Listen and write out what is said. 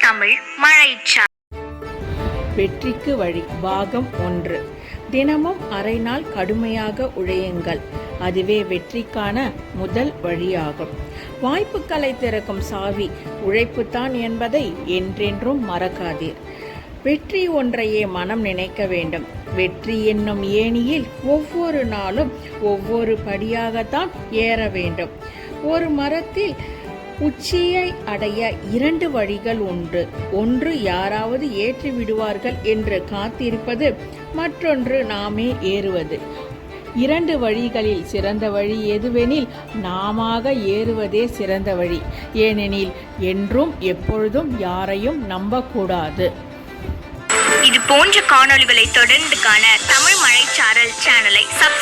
தமிழ் மழைச்சா. வெற்றிக்கு வழி பாகம் ஒன்று. தினமும் அரை நாள் கடுமையாக உழையுங்கள். அதுவே வெற்றிக்கான முதல் வழியாகும். வாய்ப்புகளை திறக்கும் சாவி உழைப்புத்தான் என்பதை என்றென்றும் மறக்காதீர். வெற்றி ஒன்றையே மனம் நினைக்க வேண்டும். வெற்றி என்னும் ஏணியில் ஒவ்வொரு நாளும் ஒவ்வொரு படியாகத்தான் ஏற வேண்டும். ஒரு மரத்தில் உச்சியை அடைய இரண்டு வழிகள் உண்டு. ஒன்று யாராவது ஏற்றி விடுவார்கள் என்று காத்திருப்பது மற்றொன்று நாமே ஏறுவது. இரண்டு வழிகளில் சிறந்த வழி எதுவெனில் நாமாக ஏறுவதே சிறந்த வழி. ஏனெனில் என்றும் எப்பொழுதும் யாரையும் நம்பக்கூடாது. இது போன்ற காணொலிகளை தொடர்ந்து காண தமிழ் மழைச்சாரல் சேனலை சப்